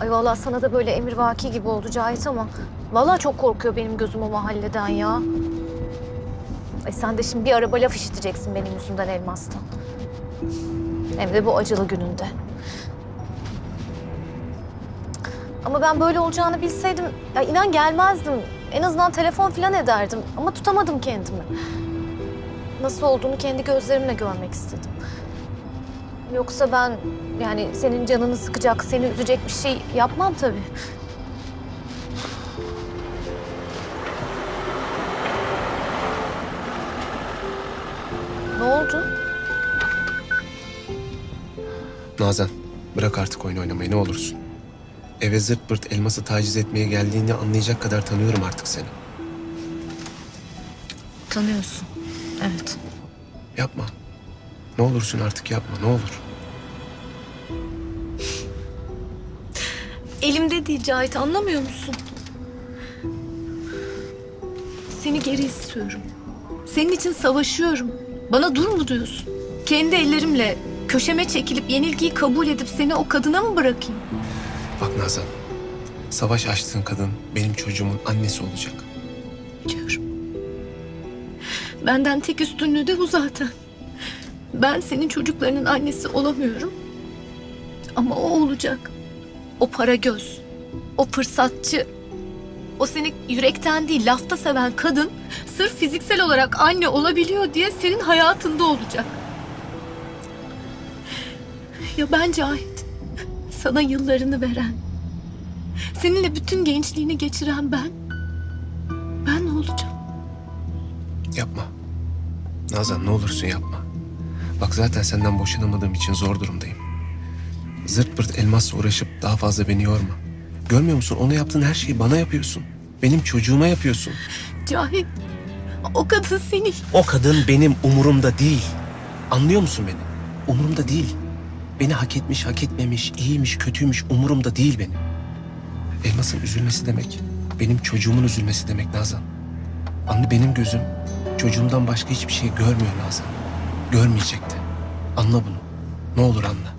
Ay vallahi sana da böyle emirvaki gibi oldu Cahit ama... Vallahi çok korkuyor benim gözüm o mahalleden ya. Ay sen de şimdi bir araba laf işiteceksin benim yüzümden Elmas'tan. Hem de bu acılı gününde. Ama ben böyle olacağını bilseydim, ya inan gelmezdim. En azından telefon falan ederdim. Ama tutamadım kendimi. Nasıl olduğunu kendi gözlerimle görmek istedim. Yoksa ben yani senin canını sıkacak, seni üzecek bir şey yapmam tabii. Ne oldu? Nazan, bırak artık oyun oynamayı ne olursun. Eve zırt pırt elması taciz etmeye geldiğini anlayacak kadar tanıyorum artık seni. Tanıyorsun. Evet. Yapma. Ne olursun artık yapma, ne olur. Elimde değil Cahit anlamıyor musun? Seni geri istiyorum. Senin için savaşıyorum. Bana dur mu diyorsun? Kendi ellerimle köşeme çekilip yenilgiyi kabul edip seni o kadına mı bırakayım? Bak Nazan, savaş açtığın kadın benim çocuğumun annesi olacak. Biliyorum. Benden tek üstünlüğü de bu zaten. Ben senin çocuklarının annesi olamıyorum. Ama o olacak. O para göz. O fırsatçı. O seni yürekten değil lafta seven kadın sırf fiziksel olarak anne olabiliyor diye senin hayatında olacak. Ya ben Cahit. Sana yıllarını veren. Seninle bütün gençliğini geçiren ben. Ben ne olacağım? Yapma. Nazan ne olursun yapma. Bak zaten senden boşanamadığım için zor durumdayım. Zırt pırt elmasla uğraşıp daha fazla beni yorma. Görmüyor musun? Ona yaptığın her şeyi bana yapıyorsun. Benim çocuğuma yapıyorsun. Cahit, o kadın seni O kadın benim umurumda değil. Anlıyor musun beni? Umurumda değil. Beni hak etmiş, hak etmemiş, iyiymiş, kötüymüş umurumda değil benim. Elmas'ın üzülmesi demek, benim çocuğumun üzülmesi demek Nazan. Anne benim gözüm çocuğumdan başka hiçbir şey görmüyor Nazan. Görmeyecekti. Anla bunu. Ne olur anla.